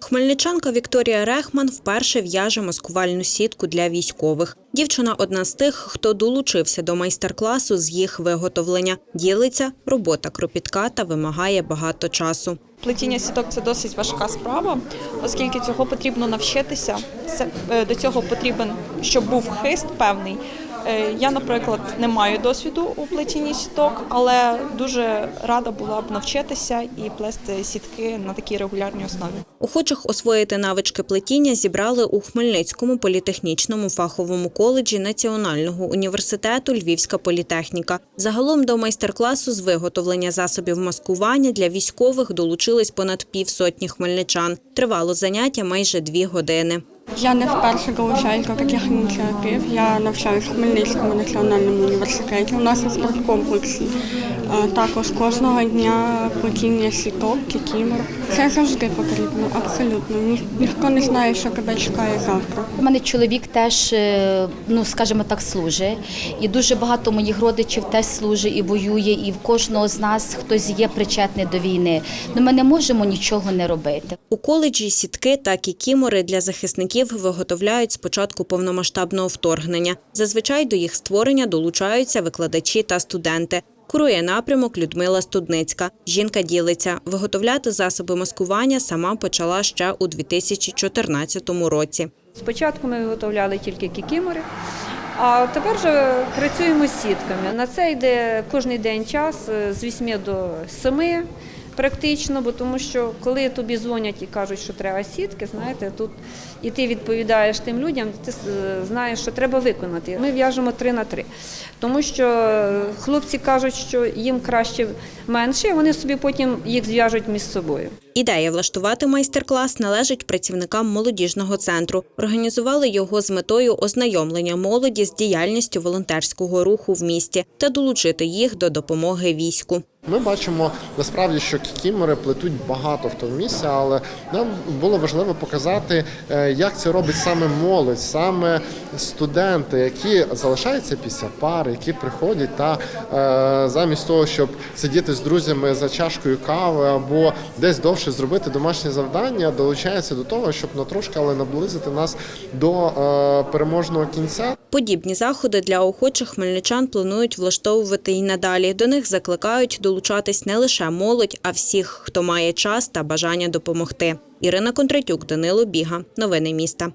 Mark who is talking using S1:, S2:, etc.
S1: Хмельничанка Вікторія Рехман вперше в'яже маскувальну сітку для військових. Дівчина одна з тих, хто долучився до майстер-класу з їх виготовлення. Ділиться, робота кропітка та вимагає багато часу.
S2: Плетіння сіток це досить важка справа, оскільки цього потрібно навчитися. Е, до цього потрібен, щоб був хист певний. Е, Я, наприклад, не маю досвіду у плетінні сіток, але дуже рада була б навчитися і плести сітки на такій регулярній основі.
S1: Охочих освоїти навички плетіння зібрали у Хмельницькому політехнічному фаховому коледжі Національного університету Львівська політехніка. Загалом до майстер-класу з виготовлення засобів маскування для військових долучились понад півсотні хмельничан. Тривало заняття майже дві години.
S3: Я не вперше долучаюсь до таких ініціатив. Я навчаюсь в Хмельницькому національному університеті. У нас у спорткомплексі е, також кожного дня плетіння сіток, кікімор. Це завжди потрібно, абсолютно. Ні- ніхто не знає, що тебе чекає завтра.
S4: У мене чоловік теж, е, ну скажімо так, служить. І дуже багато моїх родичів теж служить і воює, і в кожного з нас хтось є причетний до війни. Ну ми не можемо нічого не робити.
S1: У коледжі сітки та кікімори для захисників виготовляють з початку повномасштабного вторгнення. Зазвичай до їх створення долучаються викладачі та студенти. Курує напрямок Людмила Студницька. Жінка ділиться. Виготовляти засоби маскування сама почала ще у 2014 році.
S5: Спочатку ми виготовляли тільки кікімори, а тепер вже працюємо з сітками. На це йде кожен день час е, з 8 до 7 практично, бо тому що коли тобі дзвонять і кажуть, що треба сітки, знаєте, тут і ти відповідаєш тим людям, ти знаєш, що треба виконати. Ми в'яжемо 3 на 3, тому що е, хлопці кажуть, що їм краще менше, вони собі потім їх зв'яжуть між собою.
S1: Ідея влаштувати майстер-клас належить працівникам молодіжного центру. Організували його з метою ознайомлення молоді з діяльністю волонтерського руху в місті та долучити їх до допомоги війську.
S6: Ми бачимо насправді, що кікімори плетуть багато хто в місті, але нам було важливо показати, е, як це робить саме молодь, саме студенти, які залишаються після пари, які приходять та е, замість того, щоб сидіти з друзями за чашкою кави або десь довше зробити домашнє завдання, долучаються до того, щоб на трошки, але наблизити нас до е, переможного кінця.
S1: Подібні заходи для охочих хмельничан планують влаштовувати й надалі. До них закликають долучатись не лише молодь, а всіх, хто має час та бажання допомогти. Ірина Кондратюк, Данило Біга. Новини міста.